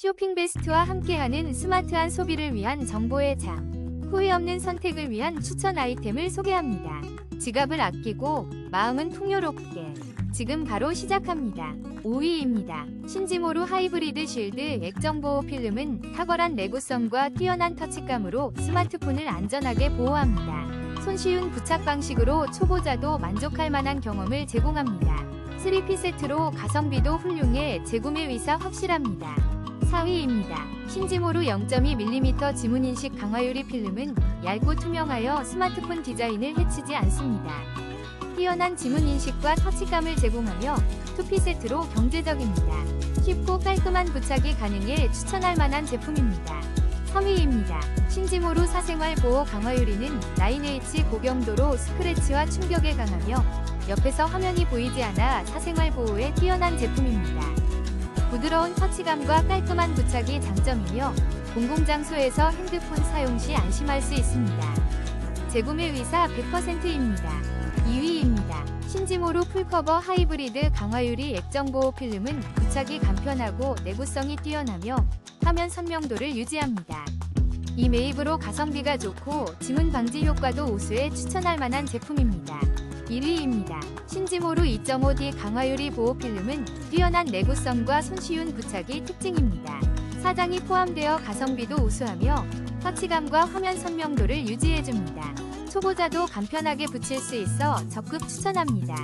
쇼핑 베스트와 함께하는 스마트한 소비를 위한 정보의 장. 후회 없는 선택을 위한 추천 아이템을 소개합니다. 지갑을 아끼고 마음은 풍요롭게. 지금 바로 시작합니다. 5위입니다. 신지모루 하이브리드 실드 액정 보호 필름은 탁월한 내구성과 뛰어난 터치감으로 스마트폰을 안전하게 보호합니다. 손쉬운 부착 방식으로 초보자도 만족할 만한 경험을 제공합니다. 3P 세트로 가성비도 훌륭해 재구매 위사 확실합니다. 4위입니다. 신지모루 0.2mm 지문인식 강화유리 필름은 얇고 투명하여 스마트폰 디자인을 해치지 않습니다. 뛰어난 지문인식과 터치감을 제공하며 2P 세트로 경제적입니다. 쉽고 깔끔한 부착이 가능해 추천할 만한 제품입니다. 3위입니다. 신지모루 사생활 보호 강화유리는 9H 고경도로 스크래치와 충격에 강하며 옆에서 화면이 보이지 않아 사생활 보호에 뛰어난 제품입니다. 부드러운 터치감과 깔끔한 부착이 장점이며 공공장소에서 핸드폰 사용 시 안심할 수 있습니다. 재구매 위사 100%입니다. 2위입니다. 신지모루 풀커버 하이브리드 강화유리 액정보호 필름은 부착이 간편하고 내구성이 뛰어나며 화면 선명도를 유지합니다. 이 매입으로 가성비가 좋고 지문 방지 효과도 우수해 추천할 만한 제품입니다. 1위입니다. 신지모루 2.5D 강화유리 보호 필름은 뛰어난 내구성과 손쉬운 부착이 특징입니다. 사장이 포함되어 가성비도 우수하며 터치감과 화면 선명도를 유지해줍니다. 초보자도 간편하게 붙일 수 있어 적극 추천합니다.